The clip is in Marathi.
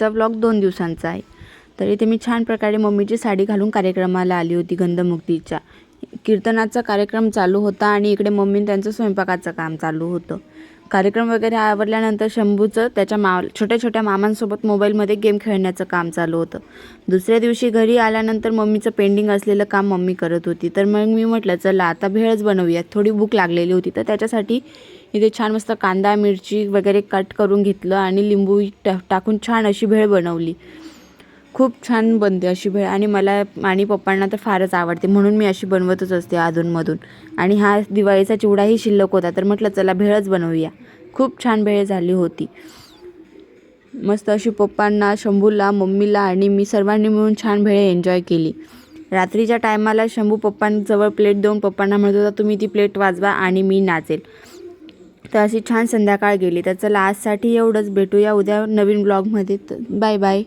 आजचा व्लॉग दोन दिवसांचा आहे. तर इथे मी छान प्रकारे मम्मीची साडी घालून कार्यक्रमाला आली होती गंधमुक्तीच्या. कीर्तनाचा कार्यक्रम चालू होता आणि इकडे मम्मीनं त्यांचं स्वयंपाकाचं काम चालू होतं. कार्यक्रम वगैरे आवरल्यानंतर शंभूचं त्याच्या मा छोट्या छोट्या मामांसोबत मोबाईलमध्ये गेम खेळण्याचं काम चालू होतं. दुसऱ्या दिवशी घरी आल्यानंतर मम्मीचं पेंडिंग असलेलं काम मम्मी करत होती. तर मग मी म्हटलं चला आता भेळच बनवूयात. थोडी भूक लागलेली होती तर त्याच्यासाठी इथे छान मस्त कांदा मिरची वगैरे कट करून घेतलं आणि लिंबू टा टाकून छान अशी भेळ बनवली. खूप छान बनते अशी भेळ आणि मला आणि पप्पांना तर फारच आवडते. म्हणून मी अशी बनवतच असते अधूनमधून. आणि हा दिवाळीचा चिवडाही शिल्लक होता तर म्हटलं चला भेळच बनवूया. खूप छान भेळ झाली होती. मस्त अशी पप्पांना शंभूला मम्मीला आणि मी सर्वांनी मिळून छान भेळ एन्जॉय केली. रात्रीच्या टायमाला शंभू पप्पांजवळ प्लेट देऊन पप्पांना म्हणत होता तुम्ही ती प्लेट वाजवा आणि मी नाचेल. तर अशी छान संध्याकाळ गेली. तर चला आजसाठी एवढंच. भेटूया उद्या नवीन ब्लॉगमध्ये. तर बाय बाय.